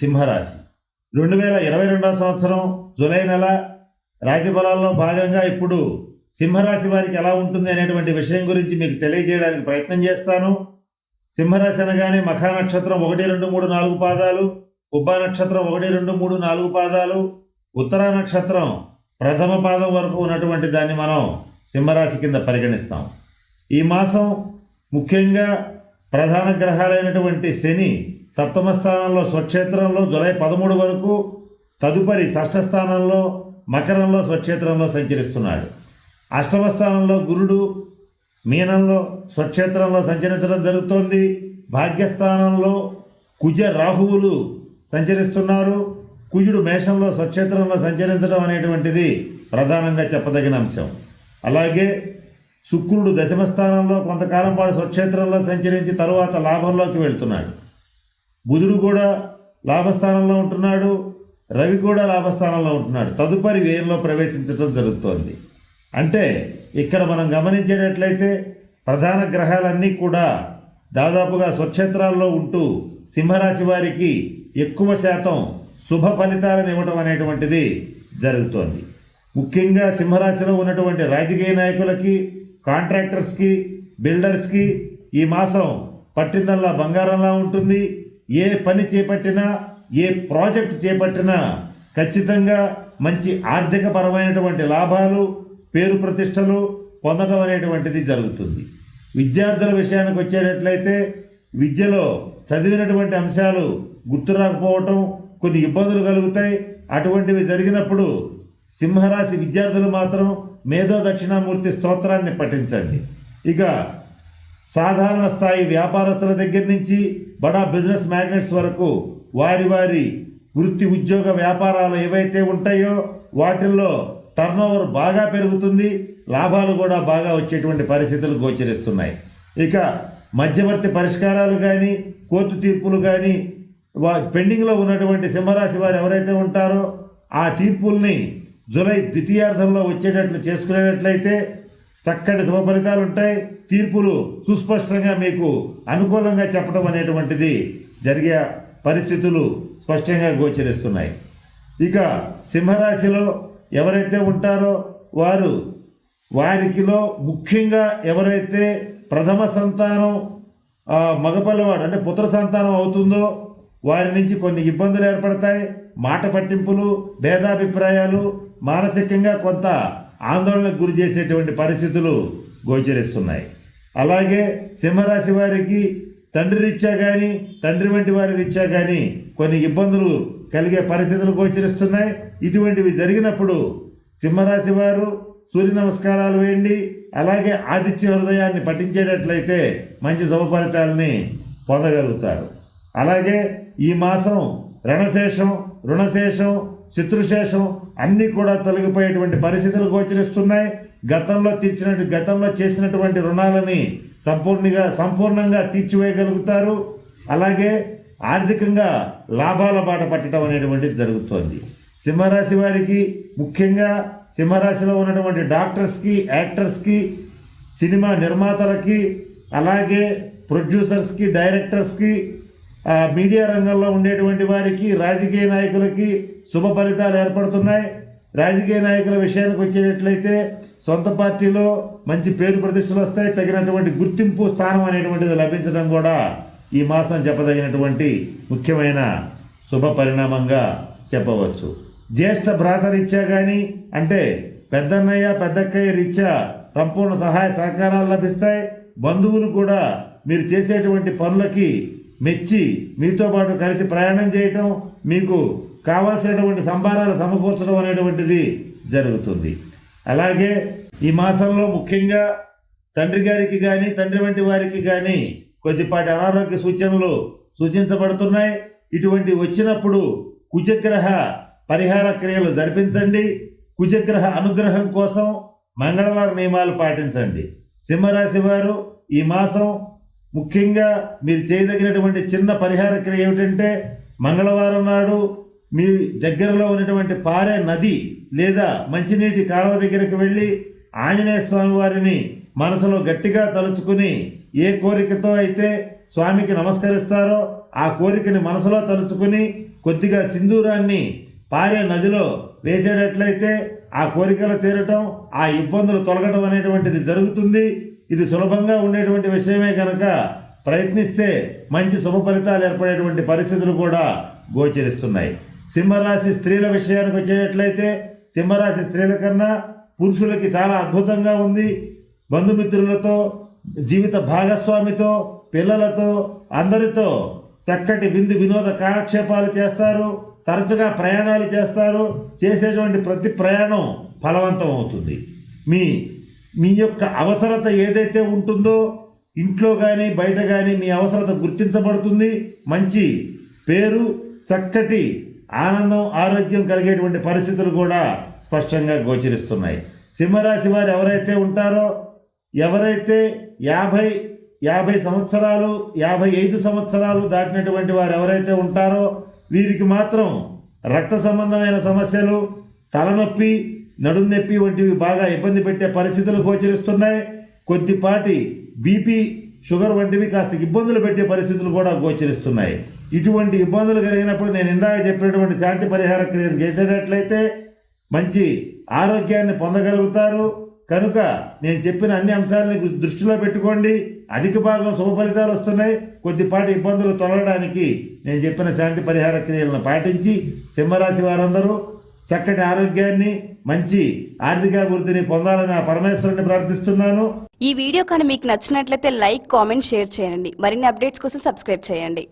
సింహరాశి. రెండు వేల ఇరవై రెండవ సంవత్సరం జూలై నెల రాశిఫలాల్లో భాగంగా ఇప్పుడు సింహరాశి వారికి ఎలా ఉంటుంది అనేటువంటి విషయం గురించి మీకు తెలియజేయడానికి ప్రయత్నం చేస్తాను. సింహరాశి అనగానే మఖా నక్షత్రం ఒకటి రెండు మూడు నాలుగు పాదాలు ఉబ్బా నక్షత్రం ఒకటి రెండు మూడు నాలుగు పాదాలు ఉత్తరా నక్షత్రం ప్రథమ పాదం వరకు ఉన్నటువంటి దాన్ని మనం సింహరాశి కింద పరిగణిస్తాం. ఈ మాసం ముఖ్యంగా ప్రధాన గ్రహాలైనటువంటి శని సప్తమ స్థానంలో స్వక్షేత్రంలో జులై పదమూడు వరకు తదుపరి షష్ఠ స్థానంలో మకరంలో స్వక్షేత్రంలో సంచరిస్తున్నాడు. అష్టమ స్థానంలో గురుడు మీనంలో స్వక్షేత్రంలో సంచరించడం జరుగుతోంది. భాగ్యస్థానంలో కుజ రాహువులు సంచరిస్తున్నారు. కుజుడు మేషంలో స్వక్షేత్రంలో సంచరించడం అనేటువంటిది ప్రధానంగా చెప్పదగిన అంశం. అలాగే శుక్రుడు దశమ స్థానంలో కొంతకాలం పాటు స్వక్షేత్రంలో సంచరించి తరువాత లాభంలోకి వెళ్తున్నాడు. బుధుడు కూడా లాభస్థానంలో ఉంటున్నాడు. రవి కూడా లాభస్థానంలో ఉంటున్నాడు. తదుపరి వ్యయంలో ప్రవేశించడం జరుగుతోంది. అంటే ఇక్కడ మనం గమనించేటట్లయితే ప్రధాన గ్రహాలన్నీ కూడా దాదాపుగా స్వక్షేత్రాల్లో ఉంటూ సింహరాశి వారికి ఎక్కువ శాతం శుభ ఫలితాలను ఇవ్వటం అనేటువంటిది జరుగుతోంది. ముఖ్యంగా సింహరాశిలో ఉన్నటువంటి రాజకీయ నాయకులకి కాంట్రాక్టర్స్కి బిల్డర్స్కి ఈ మాసం పట్టిందల్లా బంగారంలా ఉంటుంది. ఏ పని చేపట్టినా ఏ ప్రాజెక్ట్ చేపట్టినా ఖచ్చితంగా మంచి ఆర్థిక పరమైనటువంటి లాభాలు పేరు ప్రతిష్టలు పొందడం అనేటువంటిది జరుగుతుంది. విద్యార్థుల విషయానికి వచ్చేటట్లయితే విద్యలో చదివినటువంటి అంశాలు గుర్తు రాకపోవటం కొన్ని ఇబ్బందులు కలుగుతాయి. అటువంటివి జరిగినప్పుడు సింహరాశి విద్యార్థులు మాత్రం మేధో దక్షిణామూర్తి స్తోత్రాన్ని పఠించండి. ఇక సాధారణ స్థాయి వ్యాపారస్తుల దగ్గర నుంచి బడా బిజినెస్ మ్యాగ్నెట్స్ వరకు వారి వారి వృత్తి ఉద్యోగ వ్యాపారాలు ఏవైతే ఉంటాయో వాటిల్లో టర్నోవర్ బాగా పెరుగుతుంది లాభాలు కూడా బాగా వచ్చేటువంటి పరిస్థితులు గోచరిస్తున్నాయి. ఇక మధ్యవర్తి పరిష్కారాలు కానీ కోర్టు తీర్పులు కానీ వా పెండింగ్లో ఉన్నటువంటి సింహరాశి వారు ఎవరైతే ఉంటారో ఆ తీర్పుల్ని జులై ద్వితీయార్థంలో వచ్చేటట్లు చేసుకునేటట్లయితే చక్కటి శుభ ఫలితాలు ఉంటాయి. తీర్పులు సుస్పష్టంగా మీకు అనుకూలంగా చెప్పడం అనేటువంటిది జరిగే పరిస్థితులు స్పష్టంగా గోచరిస్తున్నాయి. ఇక సింహరాశిలో ఎవరైతే ఉంటారో వారు వారికిలో ముఖ్యంగా ఎవరైతే ప్రథమ సంతానం మగపల్లవాడు అంటే పుత్ర సంతానం అవుతుందో వారి నుంచి కొన్ని ఇబ్బందులు ఏర్పడతాయి. మాట పట్టింపులు భేదాభిప్రాయాలు మానసికంగా కొంత ఆందోళనకు గురి చేసేటువంటి పరిస్థితులు గోచరిస్తున్నాయి. అలాగే సింహరాశి వారికి తండ్రి రీత్యా కానీ తండ్రి వంటి వారి రీత్యా కానీ కొన్ని ఇబ్బందులు కలిగే పరిస్థితులు గోచరిస్తున్నాయి. ఇటువంటివి జరిగినప్పుడు సింహరాశి వారు సూర్య నమస్కారాలు వేయండి అలాగే ఆదిత్య హృదయాన్ని పఠించేటట్లయితే మంచి శుభ ఫలితాలని పొందగలుగుతారు. అలాగే ఈ మాసం రణశేషం రుణశేషం శత్రుశేషం అన్నీ కూడా తొలగిపోయేటువంటి పరిస్థితులు గోచరిస్తున్నాయి. గతంలో తీర్చినట్టు గతంలో చేసినటువంటి రుణాలని సంపూర్ణంగా సంపూర్ణంగా తీర్చివేయగలుగుతారు. అలాగే ఆర్థికంగా లాభాల బాట పట్టడం అనేటువంటిది జరుగుతోంది. సింహరాశి వారికి ముఖ్యంగా సింహరాశిలో ఉన్నటువంటి డాక్టర్స్కి యాక్టర్స్కి సినిమా నిర్మాతలకి అలాగే ప్రొడ్యూసర్స్కి డైరెక్టర్స్కి మీడియా రంగంలో ఉండేటువంటి వారికి రాజకీయ నాయకులకి శుభ ఫలితాలు ఏర్పడుతున్నాయి. రాజకీయ నాయకుల విషయానికి వచ్చేటట్లయితే సొంత పార్టీలో మంచి పేరు ప్రతిష్టలు వస్తాయి. తగినటువంటి గుర్తింపు స్థానం అనేటువంటిది లభించడం కూడా ఈ మాసం చెప్పదగినటువంటి ముఖ్యమైన శుభ పరిణామంగా చెప్పవచ్చు. జ్యేష్ఠ భ్రాత రీత్యా కానీ అంటే పెద్దన్నయ్య పెద్దక్కయ్య రీత్యా సంపూర్ణ సహాయ సహకారాలు లభిస్తాయి. బంధువులు కూడా మీరు చేసేటువంటి పనులకి మెచ్చి మీతో పాటు కలిసి ప్రయాణం చేయటం మీకు కావాల్సినటువంటి సంభారాలు సమకూర్చడం అనేటువంటిది జరుగుతుంది. అలాగే ఈ మాసంలో ముఖ్యంగా తండ్రి గారికి కానీ తండ్రి వంటి వారికి కానీ కొద్దిపాటి అనారోగ్య సూచనలు సూచించబడుతున్నాయి. ఇటువంటి వచ్చినప్పుడు కుజగ్రహ పరిహార క్రియలు జరిపించండి. కుజగ్రహ అనుగ్రహం కోసం మంగళవారం నియమాలు పాటించండి. సింహరాశి వారు ఈ మాసం ముఖ్యంగా మీరు చేయదగినటువంటి చిన్న పరిహార క్రియ ఏమిటంటే మంగళవారం నాడు మీ దగ్గరలో ఉన్నటువంటి పారే నది లేదా మంచినీటి కాలువ దగ్గరికి వెళ్ళి ఆంజనేయ స్వామి వారిని మనసులో గట్టిగా తలుచుకుని ఏ కోరికతో అయితే స్వామికి నమస్కరిస్తారో ఆ కోరికని మనసులో తలుచుకుని కొద్దిగా సింధూరాన్ని పారే నదిలో వేసేటట్లయితే ఆ కోరికలు తీరటం ఆ ఇబ్బందులు తొలగటం అనేటువంటిది జరుగుతుంది. ఇది సులభంగా ఉండేటువంటి విషయమే కనుక ప్రయత్నిస్తే మంచి శుభ ఫలితాలు ఏర్పడేటువంటి పరిస్థితులు కూడా గోచరిస్తున్నాయి. సింహరాశి స్త్రీల విషయానికి వచ్చేటట్లయితే సింహరాశి స్త్రీల కన్నా పురుషులకి చాలా అద్భుతంగా ఉంది. బంధుమిత్రులతో జీవిత భాగస్వామితో పిల్లలతో అందరితో చక్కటి విందు వినోద కాలక్షేపాలు చేస్తారు. తరచుగా ప్రయాణాలు చేస్తారు. చేసేటువంటి ప్రతి ప్రయాణం ఫలవంతం అవుతుంది. మీ మీ యొక్క అవసరత ఏదైతే ఉంటుందో ఇంట్లో కానీ బయట కానీ మీ అవసరత గుర్తించబడుతుంది. మంచి పేరు చక్కటి ఆనందం ఆరోగ్యం కలిగేటువంటి పరిస్థితులు కూడా స్పష్టంగా గోచరిస్తున్నాయి. సింహరాశి వారు ఎవరైతే ఉంటారో ఎవరైతే యాభై యాభై సంవత్సరాలు యాభై ఐదు సంవత్సరాలు దాటినటువంటి వారు ఎవరైతే ఉంటారో వీరికి మాత్రం రక్త సంబంధమైన సమస్యలు తలనొప్పి నడుం నొప్పి వంటివి బాగా ఇబ్బంది పెట్టే పరిస్థితులు గోచరిస్తున్నాయి. కొద్దిపాటి బీపీ షుగర్ వంటివి కాస్త ఇబ్బందులు పెట్టే పరిస్థితులు కూడా గోచరిస్తున్నాయి. ఇటువంటి ఇబ్బందులు కలిగినప్పుడు నేను ఇందాక చెప్పినటువంటి శాంతి పరిహార క్రియను చేసేటట్లయితే మంచి ఆరోగ్యాన్ని పొందగలుగుతారు. కనుక నేను చెప్పిన అన్ని అంశాలని దృష్టిలో పెట్టుకోండి. అధిక భాగం శుభ ఫలితాలు వస్తున్నాయి. కొద్దిపాటి ఇబ్బందులు తొలగడానికి నేను చెప్పిన శాంతి పరిహార క్రియలను పాటించి సింహరాశి వారందరూ చక్కటి ఆరోగ్యాన్ని మంచి ఆర్థికాభివృద్ధిని పొందాలని ఆ పరమేశ్వరుని ప్రార్థిస్తున్నాను. ఈ వీడియో కానీ మీకు నచ్చినట్లయితే లైక్ కామెంట్ షేర్ చేయండి. మరిన్ని అప్డేట్స్ కోసం సబ్స్క్రైబ్ చేయండి.